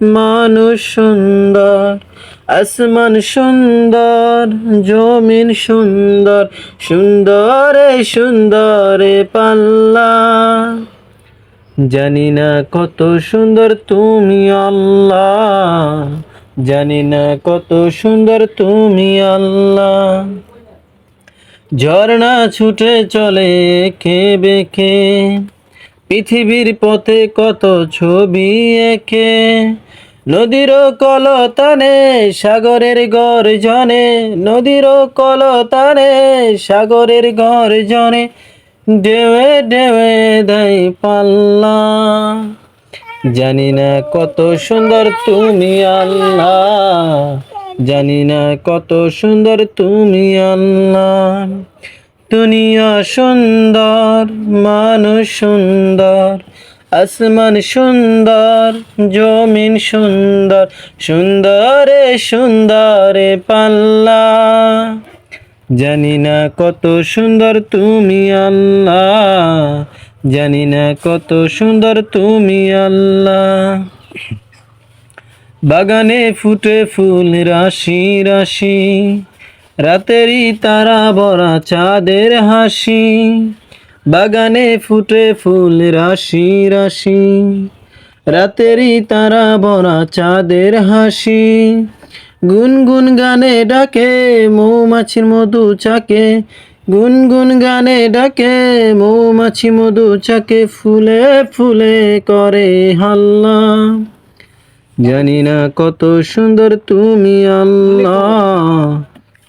মানুষ সুন্দর, আসমান সুন্দর, জমিন সুন্দর, সুন্দরে সুন্দরে পাল্লা। জানি না কত সুন্দর তুমি আল্লাহ, জানি না কত সুন্দর তুমি আল্লাহ। ঝর্ণা ছুটে চলে কে বেঁকে পৃথিবীর পথে কত ছবি এঁকে? নদীর কলতানে, সাগরের গর্জনে, নদীর কলতানে, সাগরের গর্জনে ঢেউে ঢেউে দেয় পাল্লা। জানি না কত সুন্দর তুমি আল্লাহ, জানি না কত সুন্দর তুমি আল্লাহ। দুনিয়া সুন্দর, মানুষ সুন্দর, আসমান সুন্দর, জমিন সুন্দর, সুন্দরে সুন্দরে পাল্লা। জানি না কত সুন্দর তুমি আল্লাহ, জানি না কত সুন্দর তুমি আল্লাহ। বাগানে ফুটে ফুল, রাশি রাশি। রাতেরই তারা বরা চাঁদের হাসি, বাগানে ফুটে ফুল রাশি রাশি। রাতেরই তারা বরা চাঁদের হাসি, গুনগুন গানে ডাকে, মৌমাছির মধু চাকে। গুনগুন গানে ডাকে, মৌমাছি মধু চাকে, ফুলে ফুলে করে হাল্লা। জানি না কত সুন্দর তুমি আল্লাহ।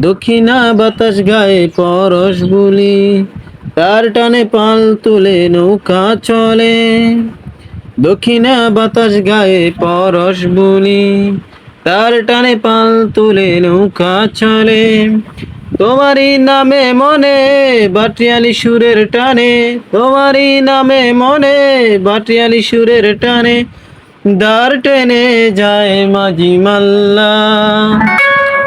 দক্ষিণা বাতাস গায়ে পরশ বলি। তার টানে পাল তুলে নৌকা চলে। দক্ষিণা বাতাস গায়ে পরশ বলি। তার টানে পাল তুলে নৌকা চলে। তোমারই নামে মনে বাটিয়ালি সুরের টানে। তোমারই নামে মনে বাটিয়ালি সুরের টানে। দার টেনে যায় মাঝি মাল্লা।